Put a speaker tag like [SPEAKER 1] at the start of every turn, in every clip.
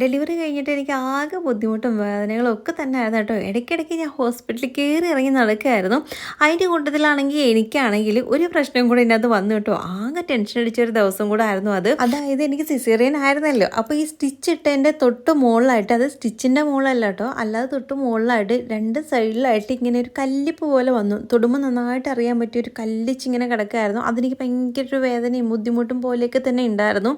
[SPEAKER 1] Delivery കഴിഞ്ഞിട്ട് എനിക്ക് ആകെ ബുദ്ധിമുട്ടും വേദനകളും ഒക്കെ തന്നെ ആയിരുന്നു കേട്ടോ. ഇടയ്ക്കിടയ്ക്ക് ഞാൻ ഹോസ്പിറ്റലിൽ കയറി ഇറങ്ങി നടക്കുമായിരുന്നു അതിന്റെ കൂട്ടത്തിലാണെങ്കിൽ എനിക്കാണെങ്കിൽ ഒരു പ്രശ്നം കൂടെ ഇതിനകത്ത് വന്നു കേട്ടോ. ആകെ ടെൻഷൻ അടിച്ച ഒരു ദിവസം കൂടെ ആയിരുന്നു അത്. അതായത് എനിക്ക് സിസേറിയൻ ആയിരുന്നല്ലോ. അപ്പോൾ ഈ സ്റ്റിച്ച് ഇട്ടതിന്റെ തൊട്ട് മുകളിലായിട്ട് അത് സ്റ്റിച്ചിന്റെ മുകളിലല്ല കേട്ടോ അല്ലാതെ തൊട്ട് മുകളിലായിട്ട് രണ്ട് സൈഡിലായിട്ട് ഇങ്ങനെ ഒരു കല്ലിപ്പ് പോലെ വന്നു. തൊടുമ്പോൾ നന്നായിട്ട് അറിയാൻ പറ്റിയ ഒരു കല്ലിച്ച് ഇങ്ങനെ കിടക്കുമായിരുന്നു അതെനിക്ക് ഭയങ്കര ഒരു വേദനയും ബുദ്ധിമുട്ടും പോലെയൊക്കെ തന്നെ ഉണ്ടായിരുന്നു.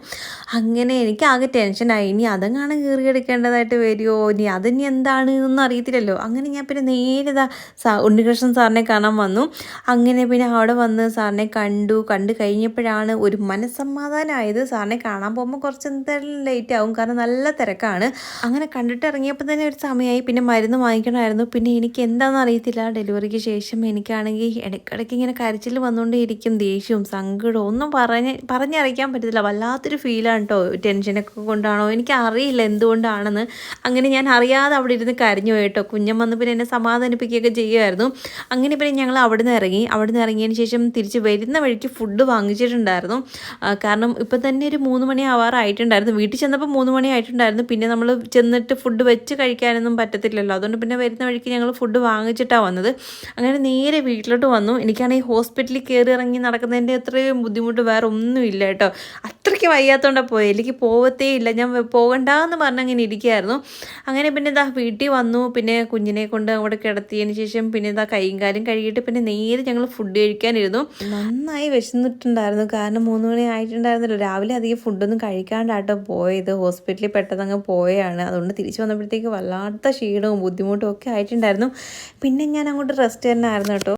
[SPEAKER 1] അങ്ങനെ എനിക്ക് ആകെ ടെൻഷനായി ഇനി അതങ്ങാണ് കീറി എടുക്കേണ്ടതായിട്ട് വരുമോ ഇനി അതിനി എന്താണ് എന്നൊന്നും അറിയത്തില്ലല്ലോ. അങ്ങനെ ഞാൻ പിന്നെ നേരെ ഇതാ സാ ഉണ്ണികൃഷ്ണൻ സാറിനെ കാണാൻ വന്നു. അങ്ങനെ പിന്നെ അവിടെ വന്ന് സാറിനെ കണ്ടു. കണ്ടു കഴിഞ്ഞപ്പോഴാണ് ഒരു മനസ്സമാധാനമായത് സാറിനെ കാണാൻ പോകുമ്പോൾ കുറച്ച് എന്തായാലും ലേറ്റ് ആവും. കാരണം നല്ല തിരക്കാണ്. അങ്ങനെ കണ്ടിട്ട് ഇറങ്ങിയപ്പോൾ തന്നെ ഒരു സമയമായി പിന്നെ മരുന്ന് വാങ്ങിക്കണമായിരുന്നു. പിന്നെ എനിക്ക് എന്താണെന്ന് അറിയത്തില്ല. ഡെലിവറിക്ക് ശേഷം എനിക്കാണെങ്കിൽ ഇടയ്ക്കിടയ്ക്ക് ഇങ്ങനെ കരച്ചിൽ വന്നുകൊണ്ടേയിരിക്കും ദേഷ്യവും സങ്കടവും. ഒന്നും പറഞ്ഞ് പറഞ്ഞറിയിക്കാൻ പറ്റത്തില്ല. വല്ലാത്തൊരു ഫീലാണ് കേട്ടോ ടെൻഷനൊക്കെ കൊണ്ടാണോ? എനിക്ക് അറിയില്ല എന്തുകൊണ്ടാണെന്ന് അങ്ങനെ ഞാൻ അറിയാതെ അവിടെ ഇരുന്ന് കരഞ്ഞു കേട്ടോ കുഞ്ഞൻ വന്ന് പിന്നെ എന്നെ സമാധാനിപ്പിക്കുകയൊക്കെ ചെയ്യുമായിരുന്നു. അങ്ങനെ പിന്നെ ഞങ്ങൾ അവിടെ നിന്ന് ഇറങ്ങി. അവിടെ നിന്ന് ഇറങ്ങിയതിന് ശേഷം തിരിച്ച് വരുന്ന വഴിക്ക് ഫുഡ് വാങ്ങിച്ചിട്ടുണ്ടായിരുന്നു. കാരണം ഇപ്പം തന്നെ ഒരു മൂന്ന് മണി ആവാറായിട്ടുണ്ടായിരുന്നു വീട്ടിൽ ചെന്നപ്പോൾ മൂന്ന് മണി ആയിട്ടുണ്ടായിരുന്നു. പിന്നെ നമ്മൾ ചെന്നിട്ട് ഫുഡ് വെച്ച് കഴിക്കാനൊന്നും പറ്റത്തില്ലല്ലോ. അതുകൊണ്ട് പിന്നെ വരുന്ന വഴിക്ക് ഞങ്ങൾ ഫുഡ് വാങ്ങിച്ചിട്ടാണ് വന്നത്. അങ്ങനെ നേരെ വീട്ടിലോട്ട് വന്നു. എനിക്കാണെങ്കിൽ ഹോസ്പിറ്റലിൽ കയറി ഇറങ്ങി നടക്കുന്നതിന്റെ അത്രയും ബുദ്ധിമുട്ട് വേറെ ഒന്നുമില്ല കേട്ടോ. അത്രയ്ക്ക് വയ്യാത്തോണ്ടാണ് പോയത് എനിക്ക് പോവത്തേ ഇല്ല. ഞാൻ പോകണ്ടെന്ന് പറഞ്ഞ് അങ്ങനെ ഇരിക്കുകയായിരുന്നു അങ്ങനെ പിന്നെ ഇതാ വീട്ടിൽ വന്നു. പിന്നെ കുഞ്ഞിനെ കൊണ്ട് അവിടെ കിടത്തിയതിന് ശേഷം പിന്നെ ഇതാ കൈയും കാലും കഴുകിയിട്ട് പിന്നെ നേരെ ഞങ്ങൾ ഫുഡ് കഴിക്കാനിരുന്നു. നന്നായി വിശന്നിട്ടുണ്ടായിരുന്നു. കാരണം മൂന്ന് മണി ആയിട്ടുണ്ടായിരുന്നല്ലോ. രാവിലെ അധികം ഫുഡൊന്നും കഴിക്കാണ്ടാട്ടോ പോയത്. ഹോസ്പിറ്റലിൽ പെട്ടെന്ന് അങ്ങ് പോയാണ്. അതുകൊണ്ട് തിരിച്ചു വന്നപ്പോഴത്തേക്ക് വല്ലാത്ത ക്ഷീണവും ബുദ്ധിമുട്ടും ഒക്കെ ആയിട്ടുണ്ടായിരുന്നു. പിന്നെ ഞാൻ അങ്ങോട്ട് റെസ്റ്റ് തന്നെ ആയിരുന്നു കേട്ടോ.